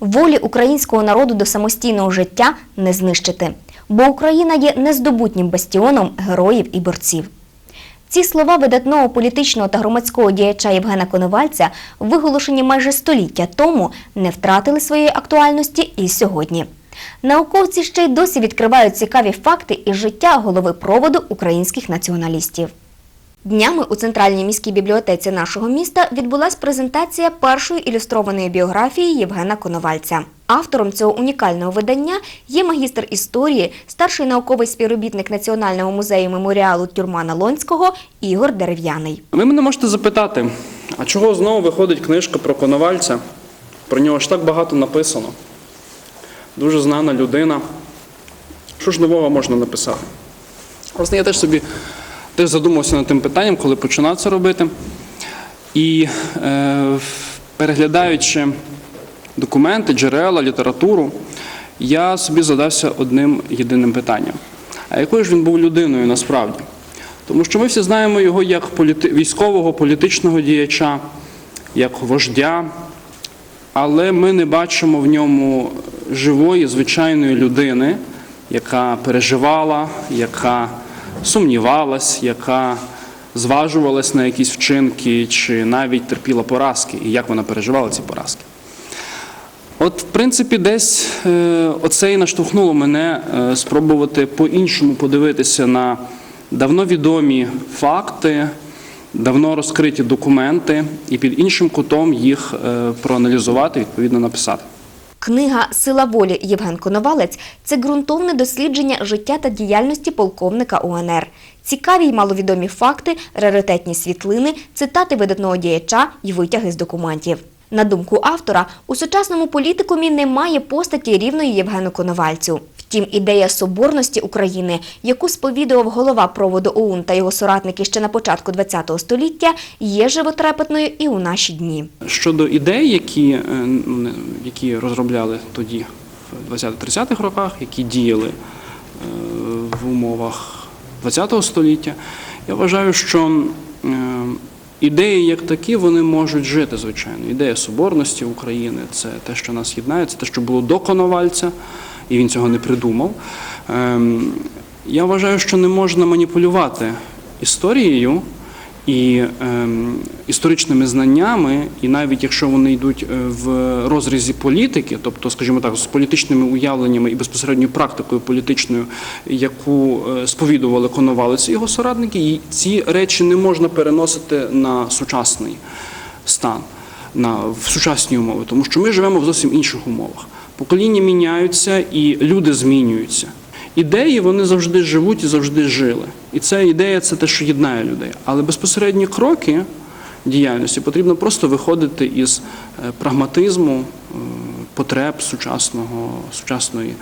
Волі українського народу до самостійного життя не знищити, бо Україна є нездобутнім бастіоном героїв і борців. Ці слова видатного політичного та громадського діяча Євгена Коновальця, виголошені майже століття тому, не втратили своєї актуальності і сьогодні. Науковці ще й досі відкривають цікаві факти із життя голови проводу українських націоналістів. Днями у центральній міській бібліотеці нашого міста відбулась презентація першої ілюстрованої біографії Євгена Коновальця. Автором цього унікального видання є магістр історії, старший науковий співробітник Національного музею меморіалу Тюрмана Лонського Ігор Дерев'яний. Ви мене можете запитати, а чого знову виходить книжка про Коновальця? Про нього ж так багато написано. Дуже знана людина. Що ж нового можна написати? Власне, я теж собі теж задумався над тим питанням, коли починав це робити. І е, переглядаючи документи, джерела, літературу, я собі задався одним єдиним питанням. А якою ж він був людиною насправді? Тому що ми всі знаємо його як політи... військового політичного діяча, як вождя, але ми не бачимо в ньому живої, звичайної людини, яка переживала, яка сумнівалась, яка зважувалась на якісь вчинки чи навіть терпіла поразки, і як вона переживала ці поразки. От, в принципі, десь е, оце і наштовхнуло мене е, спробувати по-іншому подивитися на давно відомі факти, давно розкриті документи і під іншим кутом їх е, проаналізувати, відповідно написати. Книга Сила волі Євген Коновалець це ґрунтовне дослідження життя та діяльності полковника УНР. Цікаві й маловідомі факти, раритетні світлини, цитати видатного діяча й витяги з документів. На думку автора, у сучасному політикумі немає постаті рівної Євгену Коновальцю. Втім, ідея соборності України, яку сповідував голова проводу ОУН та його соратники ще на початку ХХ століття, є животрепетною і у наші дні. Щодо ідей, які, е, ну, які розробляли тоді, в 20-30-х роках, які діяли е, в умовах ХХ століття, я вважаю, що е, ідеї як такі вони можуть жити, звичайно. Ідея соборності України це те, що нас єднає, це те, що було до Коновальця, і він цього не придумав. Ем, Я вважаю, що не можна маніпулювати історією і ем, історичними знаннями, і навіть якщо вони йдуть е, в розрізі політики, тобто, скажімо так, з політичними уявленнями і безпосередньою практикою політичною, яку е, сповідували Коновалець і його соратники, і ці речі не можна переносити на сучасний стан, на в сучасні умови, тому що ми живемо в зовсім інших умовах. Покоління міняються і люди змінюються. Ідеї вони завжди живуть і завжди жили. І ця ідея це те, що єднає людей. Але безпосередні кроки діяльності потрібно просто виходити із е, прагматизму, е, потреб сучасного, сучасної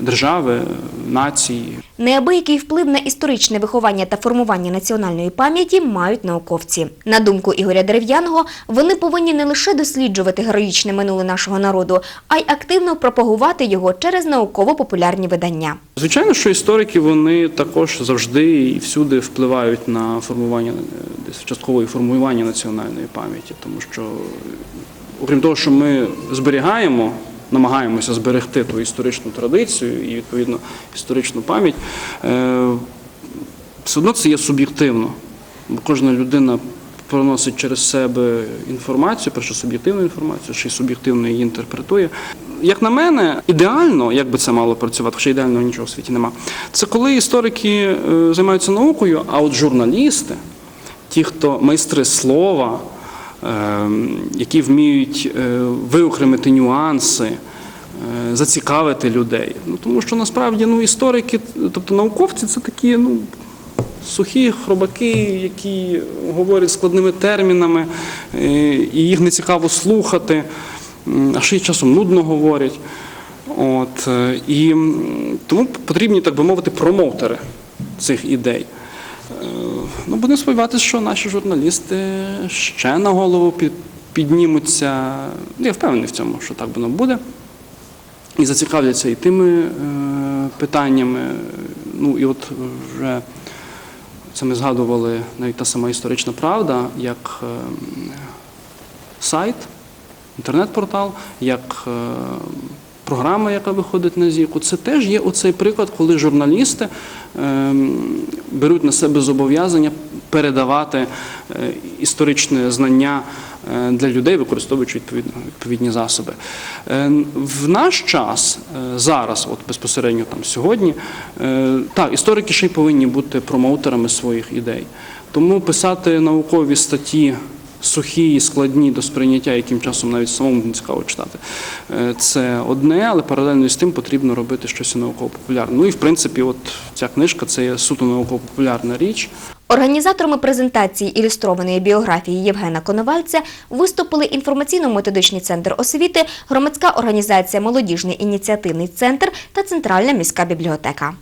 держави, нації. Неабиякий вплив на історичне виховання та формування національної пам'яті мають науковці. На думку Ігоря Дерев'яного, вони повинні не лише досліджувати героїчне минуле нашого народу, а й активно пропагувати його через науково-популярні видання. Звичайно, що історики вони також завжди і всюди впливають на формування десь часткове формування національної пам'яті, тому що, окрім того, що ми зберігаємо, намагаємося зберегти ту історичну традицію і відповідно історичну пам'ять, е, все одно це є суб'єктивно. Бо кожна людина проносить через себе інформацію, перше суб'єктивну інформацію, ще й суб'єктивно її інтерпретує. Як на мене, ідеально, як би це мало працювати, хоча ідеального нічого в світі нема, це коли історики е, займаються наукою, а от журналісти, ті, хто майстри слова, які вміють е, виокремити нюанси, е, зацікавити людей. Ну, тому що насправді ну, історики, тобто науковці, це такі ну, сухі хробаки, які говорять складними термінами, е, і їх не цікаво слухати, а ще й часом нудно говорять. От, і тому потрібні, так би мовити, промоутери цих ідей. Ну, будемо сподіватися, що наші журналісти ще на голову під- піднімуться. Я впевнений в цьому, що так воно буде. І зацікавляться і тими е, питаннями. Ну і от вже це ми згадували навіть та сама історична правда, як е, сайт, інтернет-портал, як е, програма, яка виходить на зірку. Це теж є оцей приклад, коли журналісти ем, беруть на себе зобов'язання передавати е, історичне знання е, для людей, використовуючи відповідні засоби. Е, В наш час, зараз, от безпосередньо там сьогодні, так, історики ще й повинні бути промоутерами своїх ідей. Тому писати наукові статті сухі і складні до сприйняття, яким часом навіть самому не цікаво читати. Е, Це одне, але паралельно з тим потрібно робити щось науково-популярне. Ну і в принципі, от ця книжка це є суто науково-популярна річ. Організаторами презентації ілюстрованої біографії Євгена Коновальця виступили інформаційно-методичний центр освіти, громадська організація Молодіжний ініціативний центр та Центральна міська бібліотека.